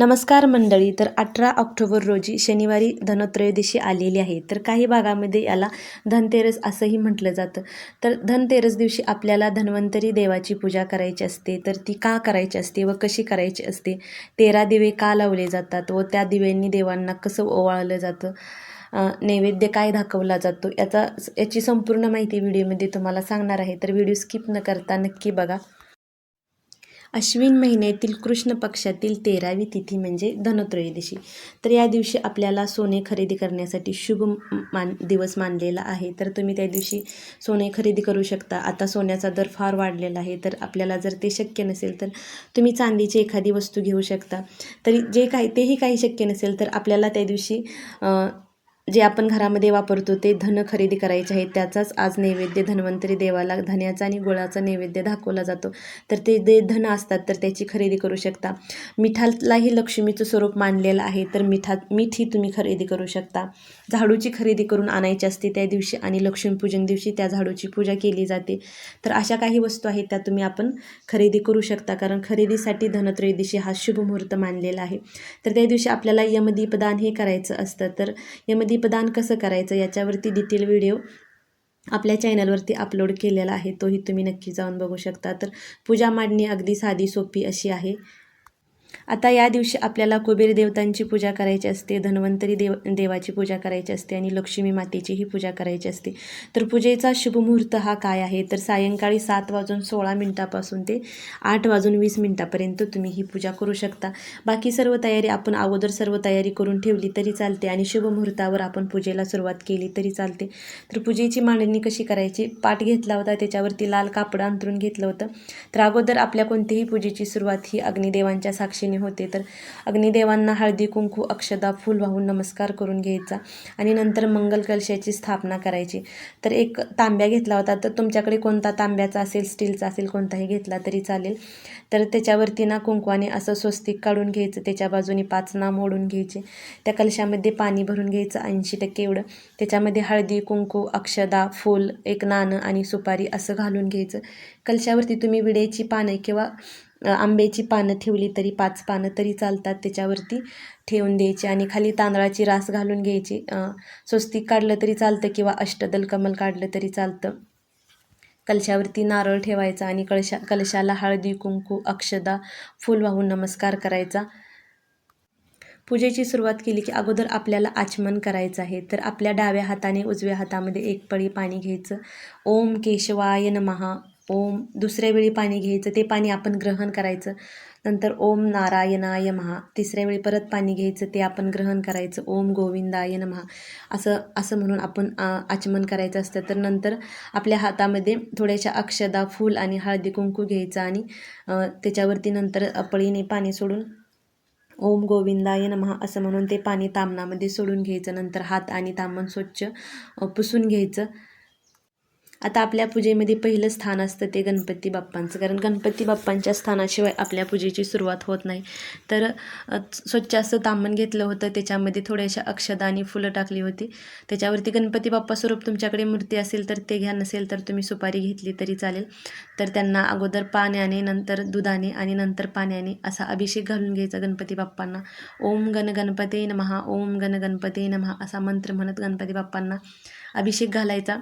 नमस्कार मंडळी तर अठरा ऑक्टोबर रोजी शनिवारी धनत्रयोदशी आलेली आहे. तर काही भागामध्ये याला धनतेरस असंही म्हटलं जातं. तर धनतेरस दिवशी आपल्याला धन्वंतरी देवाची पूजा करायची असते. तर ती का करायची असते व कशी करायची असते? तेरा दिवे का लावले जातात व त्या दिव्यांनी देवांना कसं ओवाळलं जातं? नैवेद्य काय दाखवला जातो? याचा याची संपूर्ण माहिती व्हिडिओमध्ये तुम्हाला सांगणार आहे. तर व्हिडिओ स्किप न करता नक्की बघा. अश्विन महिन्यातील कृष्ण पक्षातील तेरावी तिथी म्हणजे धनत्रयोदशी. तर या दिवशी आपल्याला सोने खरेदी करण्यासाठी शुभ मान दिवस मानलेला आहे. तर तुम्ही त्या दिवशी सोने खरेदी करू शकता. आता सोन्याचा दर फार वाढलेला आहे. तर आपल्याला जर ते शक्य नसेल तर तुम्ही चांदीची एखादी वस्तू घेऊ शकता. तरी जे काही तेही काही शक्य नसेल तर आपल्याला त्या दिवशी जे आपण घरामध्ये वापरतो ते धन खरेदी करायचे आहे त्याचाच आज नैवेद्य धन्वंतरी देवाला धन्याचा आणि गुळाचा नैवेद्य दाखवला जातो. तर ते जे धन असतात तर त्याची खरेदी करू शकता. मिठालाही लक्ष्मीचं स्वरूप मानलेलं आहे तर मिठा मीठ ही तुम्ही खरेदी करू शकता. झाडूची खरेदी करून आणायची असते त्या दिवशी आणि लक्ष्मीपूजन दिवशी त्या झाडूची पूजा केली जाते. तर अशा काही वस्तू आहेत त्या तुम्ही आपण खरेदी करू शकता. कारण खरेदीसाठी धनत्रयोदशी हा शुभ मुहूर्त मानलेला आहे. तर त्या दिवशी आपल्याला यमदीपदान हे करायचं असतं. तर यमदीपदान कसं करायचं याच्यावरती डिटेल व्हिडिओ आपल्या चॅनलवरती अपलोड केलेला आहे. तोही तुम्ही नक्की जाऊन बघू शकता. तर पूजा मांडणी अगदी साधी सोपी अशी आहे. आता या दिवशी आपल्याला कुबेर देवतांची पूजा करायची असते धन्वंतरी देव देवाची पूजा करायची असते आणि लक्ष्मी मातेचीही पूजा करायची असते. तर पूजेचा शुभ मुहूर्त हा काय आहे? तर सायंकाळी सात वाजून सोळा मिनटापासून ते आठ वाजून वीस मिनटापर्यंत तुम्ही ही पूजा करू शकता. बाकी सर्व तयारी आपण अगोदर सर्व तयारी करून ठेवली तरी चालते आणि शुभ मुहूर्तावर आपण पूजेला सुरुवात केली तरी चालते. तर पूजेची मांडणी कशी करायची? पाठ घेतला होता त्याच्यावरती लाल कापड अंतरून घेतलं होतं. तर अगोदर आपल्या कोणतीही पूजेची सुरुवात ही अग्निदेवांच्या साक्षी साक्षीने होते. तर अग्निदेवांना हळदी कुंकू अक्षदा फूल वाहून नमस्कार करून घ्यायचा आणि नंतर मंगल कलशाची स्थापना करायची. तर एक तांब्या घेतला होता. तर तुमच्याकडे कोणता तांब्याचा असेल स्टीलचा असेल कोणताही घेतला तरी चालेल. तर त्याच्यावरती ना कुंकवाने असं स्वस्तिक काढून घ्यायचं. त्याच्या बाजूने पाच नाम ओढून घ्यायचे. त्या कलशामध्ये पाणी भरून घ्यायचं ऐंशी टक्के एवढं. त्याच्यामध्ये हळदी कुंकू अक्षदा फूल एक नाणं आणि सुपारी असं घालून घ्यायचं. कलशावरती तुम्ही विड्याची पानं किंवा आंब्याची पानं ठेवली तरी पाच पानं तरी चालतात त्याच्यावरती ठेवून द्यायची आणि खाली तांदळाची रास घालून घ्यायची. स्वस्तिक काढलं तरी चालतं किंवा अष्टदल कमल काढलं तरी चालतं. कलशावरती नारळ ठेवायचा आणि कलशा कलशाला हळदी कुंकू अक्षदा फूल वाहून नमस्कार करायचा. पूजेची सुरुवात केली की अगोदर आपल्याला आचमन करायचं आहे. तर आपल्या डाव्या हाताने उजव्या हातामध्ये एक पळी पाणी घ्यायचं. ओम केशवाय नमहा ओम दुसऱ्या वेळी पाणी घ्यायचं ते पाणी आपण ग्रहण करायचं. नंतर ओम नारायणाय महा तिसऱ्या वेळी परत पाणी घ्यायचं ते आपण ग्रहण करायचं. ओम गोविंदाय नमहा. असं असं म्हणून आपण आचमन करायचं असतं. तर नंतर आपल्या हातामध्ये थोड्याशा अक्षदा फूल आणि हळदी कुंकू घ्यायचं आणि त्याच्यावरती नंतर पळीने पाणी सोडून ओम गोविंदाय नमहा असं म्हणून ते पाणी तामनामध्ये सोडून घ्यायचं. नंतर हात आणि तामन स्वच्छ पुसून घ्यायचं. आता आपल्या पूजेमध्ये पहिलं स्थान असतं ते गणपती बाप्पांचं. कारण गणपती बाप्पांच्या स्थानाशिवाय आपल्या पूजेची सुरुवात होत नाही. तर स्वच्छ असं तामण घेतलं होतं. त्याच्यामध्ये थोड्याशा अक्षदा आणि फुलं टाकली होती. त्याच्यावरती गणपती बाप्पा स्वरूप तुमच्याकडे मूर्ती असेल तर ते घ्या. नसेल तर तुम्ही सुपारी घेतली तरी चालेल. तर त्यांना अगोदर पाण्याने नंतर दुधाने आणि नंतर पाण्याने असा अभिषेक घालून घ्यायचा गणपती बाप्पांना. ओम गण गणपते नमहा ओम गण गणपते नमहा असा मंत्र म्हणत गणपती बाप्पांना अभिषेक घालायचा.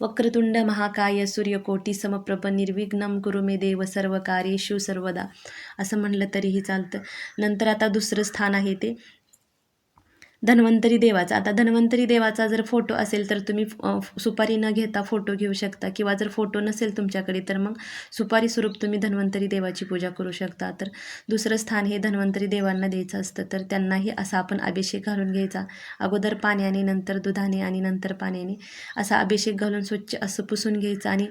वक्रतुंड महाकाय सूर्यकोटी समप्रभ निर्विघ्नम कुरु मे देव सर्व कार्येषु सर्वदा. असं म्हणलं तरीही चालतं. नंतर आता दुसरं स्थान आहे ते. धन्वंतरी देवाचा. आता धन्वंतरी देवाचा जर फोटो असेल तर तुम्ही सुपारी न घेता फोटो घेऊ शकता किंवा जर फोटो नसेल तुमच्याकडे तर मग सुपारी स्वरूप तुम्ही धन्वंतरी देवाची पूजा करू शकता. तर दुसरं स्थान हे धन्वंतरी देवांना द्यायचं असतं. तर त्यांनाही असा आपण अभिषेक घालून घ्यायचा. अगोदर पाण्याने नंतर दुधाने आणि नंतर पाण्याने असा अभिषेक घालून स्वच्छ असं पुसून घ्यायचं आणि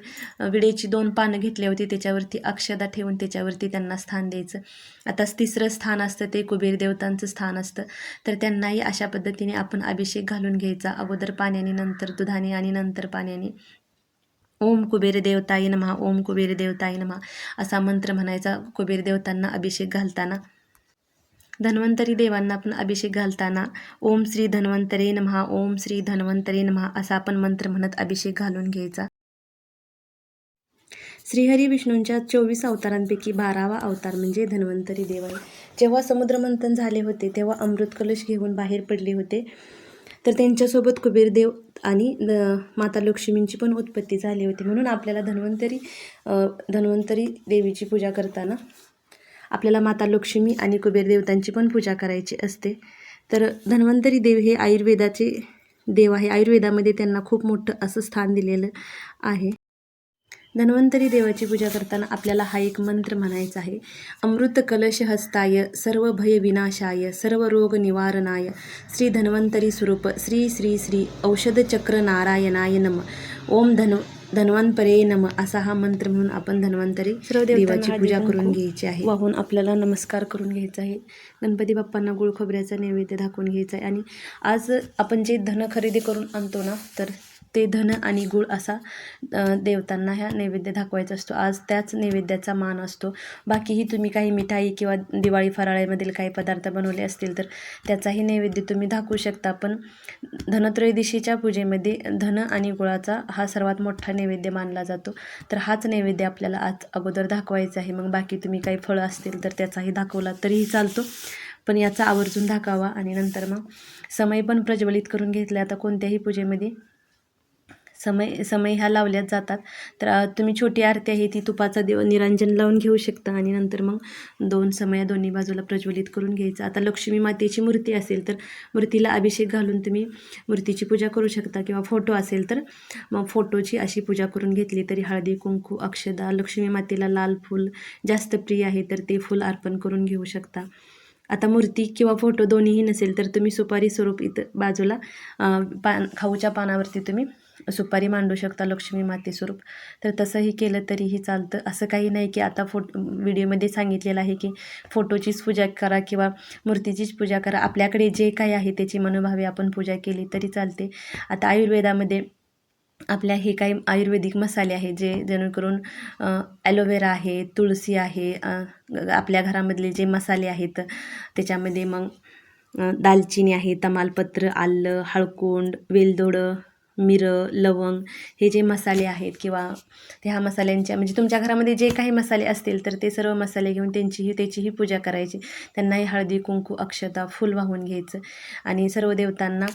विडेची दोन पानं घेतली होती त्याच्यावरती अक्षदा ठेवून त्याच्यावरती त्यांना स्थान द्यायचं. आता तिसरं स्थान असतं ते कुबेर देवतांचं स्थान असतं. तर त्यांनाही अशा पद्धतीने आपण अभिषेक घालून घ्यायचा. अगोदर पाण्याने नंतर दुधाने आणि नंतर पाण्याने. ओम कुबेर देवताय नमः ओम कुबेर देवताय नमः असा मंत्र म्हणायचा. कुबेर देवतांना अभिषेक घालताना. धन्वंतरी देवांना आपण अभिषेक घालताना. ओम श्री धन्वंतरे नमहा ओम श्री धन्वंतरे नमहा असा आपण मंत्र म्हणत अभिषेक घालून घ्यायचा. श्रीहरी विष्णूंच्या चोवीस अवतारांपैकी बारावा अवतार म्हणजे धन्वंतरी देव आहे. जेव्हा समुद्रमंथन झाले होते तेव्हा अमृत कलश घेऊन बाहेर पडले होते. तर त्यांच्यासोबत कुबेरदेव आणि माता लक्ष्मींची पण उत्पत्ती झाली होती. म्हणून आपल्याला धन्वंतरी धन्वंतरी देवीची पूजा करताना आपल्याला माता लक्ष्मी आणि कुबेर देवतांची पण पूजा करायची असते. तर धन्वंतरी देव हे आयुर्वेदाचे देव आहे. आयुर्वेदामध्ये त्यांना खूप मोठं असं स्थान दिलेलं आहे. धन्वंतरी देवाची पूजा करताना आपल्याला हा एक मंत्र म्हणायचा आहे. अमृत कलश हस्ताय सर्व भय विनाशाय सर्व रोग निवारणाय. श्री धन्वंतरी स्वरूप श्री श्री श्री औषध चक्र नारायणाय नम. ओम धन धन्वंतरे नम असा हा मंत्र म्हणून आपण धन्वंतरी सर्व देवाची पूजा करून घ्यायची आहे. वाहून आपल्याला नमस्कार करून घ्यायचा आहे. गणपती बाप्पांना गुळ खोबऱ्याचा नैवेद्य दाखवून घ्यायचा आहे. आणि आज आपण जे धन खरेदी करून आणतो ना तर ते धन आणि गुळ असा देवतांना ह्या नैवेद्य दाखवायचा असतो. आज त्याच नैवेद्याचा मान असतो. बाकीही तुम्ही काही मिठाई किंवा दिवाळी फराळेमधील काही पदार्थ बनवले असतील तर त्याचाही नैवेद्य तुम्ही दाखवू शकता. पण धनत्रयोदशीच्या पूजेमध्ये धन आणि गुळाचा हा सर्वात मोठा नैवेद्य मानला जातो. तर हाच नैवेद्य आपल्याला आज अगोदर दाखवायचा आहे. मग बाकी तुम्ही काही फळं असतील तर त्याचाही दाखवला तरीही चालतो. पण याचा आवर्जून दाखवा आणि नंतर मग समय पण प्रज्वलित करून घेतले. आता कोणत्याही पूजेमध्ये समय समय ह्या लावल्याच जातात. तर तुम्ही छोटी आरती आहे ती तुपाचा देव निरांजन लावून घेऊ शकता आणि नंतर मग दोन समया दोन्ही बाजूला प्रज्वलित करून घ्यायचं. आता लक्ष्मी मातेची मूर्ती असेल तर मूर्तीला अभिषेक घालून तुम्ही मूर्तीची पूजा करू शकता किंवा फोटो असेल तर मग फोटोची अशी पूजा करून घेतली तरी हळदी कुंकू अक्षदा लक्ष्मी मातेला लाल फूल जास्त प्रिय आहे तर ते फूल अर्पण करून घेऊ शकता. आता मूर्ती किंवा फोटो दोन्हीही नसेल तर तुम्ही सुपारी स्वरूप इथं बाजूला पान खाऊच्या पानावरती तुम्ही सुपारी मांडू शकता लक्ष्मी माते स्वरूप. तर तसंही केलं तरीही चालतं. असं काही नाही की आता फोटो व्हिडिओमध्ये सांगितलेलं आहे की फोटोचीच पूजा करा किंवा मूर्तीचीच पूजा करा. आपल्याकडे जे काही आहे त्याची मनोभावे आपण पूजा केली तरी चालते. आता आयुर्वेदामध्ये आपल्या हे काही आयुर्वेदिक मसाले आहेत जे जेणेकरून ॲलोवेरा आहे तुळसी आहे आपल्या घरामधले जे मसाले आहेत त्याच्यामध्ये मग दालचिनी आहे तमालपत्र आलं हळकुंड वेलदोडं मिरं लवंग हे जे मसाले आहेत किंवा ते ह्या मसाल्यांच्या म्हणजे तुमच्या घरामध्ये जे काही मसाले असतील तर ते सर्व मसाले घेऊन त्यांचीही त्याचीही पूजा करायची. त्यांनाही हळदी कुंकू अक्षता फुल वाहून घ्यायचं. आणि सर्व देवतांना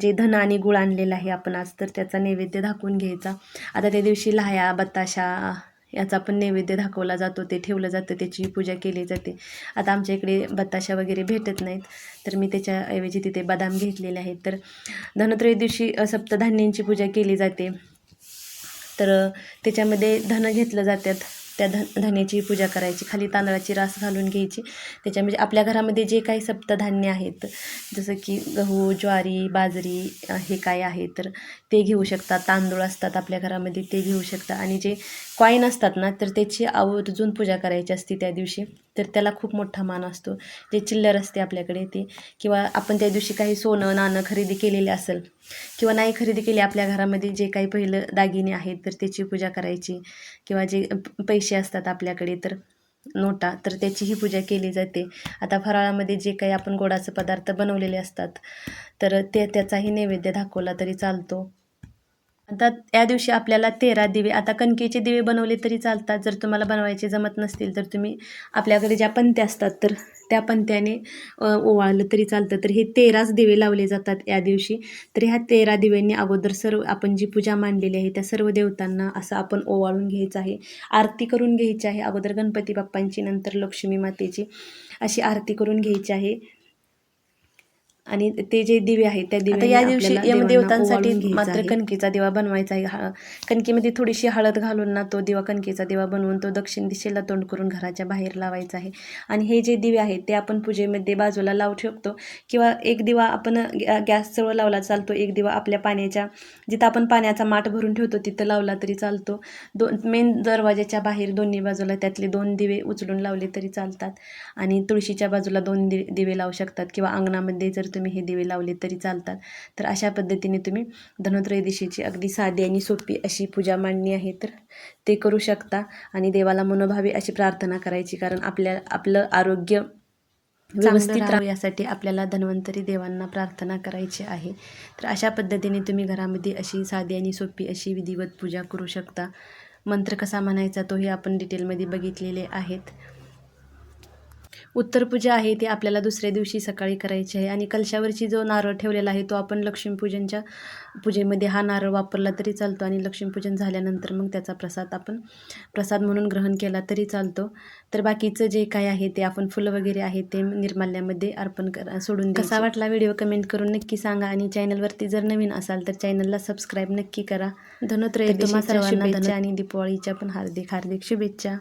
जे धन आणि गुळ आणलेलं आहे आपण आज तर त्याचा नैवेद्य दाखवून घ्यायचा. आता त्या दिवशी लाह्या बताशा याचा पण नैवेद्य दाखवला जातो ते ठेवलं जातं त्याची पूजा केली जाते. आता आमच्या इकडे बताशा वगैरे भेटत नाहीत तर मी त्याच्याऐवजी तिथे बदाम घेतलेले आहेत. तर धनत्रय दिवशी सप्तधान्यांची पूजा केली जाते. तर त्याच्यामध्ये धन घेतलं जातात त्या धन धान्याची पूजा करायची. खाली तांदळाची रास घालून घ्यायची. त्याच्यामध्ये आपल्या घरामध्ये जे काही सप्तधान्य आहेत जसं की गहू ज्वारी बाजरी हे काय आहे तर ते घेऊ शकता. तांदूळ असतात आपल्या घरामध्ये ते घेऊ शकता. आणि जे कॉईन असतात ना तर त्याची आवर्जून पूजा करायची असते त्या दिवशी. तर त्याला खूप मोठा मान असतो. जे चिल्लर असते आपल्याकडे ते. किंवा आपण त्या दिवशी काही सोनं नाणं खरेदी केलेले असेल किंवा नाही खरेदी केली आपल्या घरामध्ये जे काही पहिलं दागिने आहेत तर त्याची पूजा करायची. किंवा जे पैसे असतात आपल्याकडे तर नोटा तर त्याचीही पूजा केली जाते. आता फराळामध्ये जे काही आपण गोडाचे पदार्थ बनवलेले असतात तर ते त्याचाही नैवेद्य दाखवला तरी चालतो. आता या दिवशी आपल्याला तेरा दिवे आता कणकेचे दिवे बनवले तरी चालतात. जर तुम्हाला बनवायचे जमत नसतील तर तुम्ही आपल्याकडे ज्या पंत्या असतात तर त्या पंत्याने ओवाळलं तरी चालतं. तर हे तेराच दिवे लावले जातात या दिवशी. तर ह्या तेरा दिव्यांनी अगोदर सर्व आपण जी पूजा मांडलेली आहे त्या सर्व देवतांना असं आपण ओवाळून घ्यायचं आहे. आरती करून घ्यायची आहे. अगोदर गणपती बाप्पांची नंतर लक्ष्मी मातेची अशी आरती करून घ्यायची आहे. आणि ते जे दिवे आहेत त्या दिवे या दिवशी यमदेवतांसाठी मात्र कणकीचा दिवा बनवायचा आहे. हा कणकीमध्ये थोडीशी हळद घालून ना तो दिवा कणकेचा दिवा बनवून तो दक्षिण दिशेला तोंड करून घराच्या बाहेर लावायचा आहे. आणि हे जे दिवे आहेत ते आपण पूजेमध्ये बाजूला लावू शकतो. किंवा एक दिवा आपण गॅ- गॅसजवळ लावला चालतो एक दिवा आपल्या पाण्याच्या जिथं आपण पाण्याचा माठ भरून ठेवतो तिथं लावला तरी चालतो. दोन मेन दरवाजाच्या बाहेर दोन्ही बाजूला त्यातले दोन दिवे उचलून लावले तरी चालतात. आणि तुळशीच्या बाजूला दोन दिवे लावू शकतात. किंवा अंगणामध्ये जर तुम्ही हे दिवे लावले तरी चालतात. तर अशा पद्धतीने तुम्ही धनत्रयोदशीची अगदी साधी आणि सोपी अशी पूजा मांडणी आहे तर ते करू शकता आणि देवाला मनोभावे अशी प्रार्थना करायची कारण आपल्या आपलं आरोग्य व्यवस्थित राहावं यासाठी आपल्याला धन्वंतरी देवांना प्रार्थना करायची आहे. तर अशा पद्धतीने तुम्ही घरामध्ये अशी साधी आणि सोपी अशी विधिवत पूजा करू शकता. मंत्र कसा म्हणायचा तोही आपण डिटेलमध्ये बघितलेले आहेत. उत्तर पूजा आहे ती आपल्याला दुसऱ्या दिवशी सकाळी करायची आहे. आणि कलशावरची जो नारळ ठेवलेला आहे तो आपण लक्ष्मीपूजनच्या पूजेमध्ये हा नारळ वापरला तरी चालतो आणि लक्ष्मीपूजन झाल्यानंतर मग त्याचा प्रसाद आपण प्रसाद म्हणून ग्रहण केला तरी चालतो. तर बाकीचं जे काय आहे ते आपण फुलं वगैरे आहे ते निर्माल्यामध्ये अर्पण करा सोडून कसा वाटला व्हिडिओ कमेंट करून नक्की सांगा आणि चॅनलवरती जर नवीन असाल तर चॅनलला सबस्क्राईब नक्की करा. धनोत्रयोदशी सर्वांना धन आणि दीपावळीच्या पण हार्दिक हार्दिक शुभेच्छा.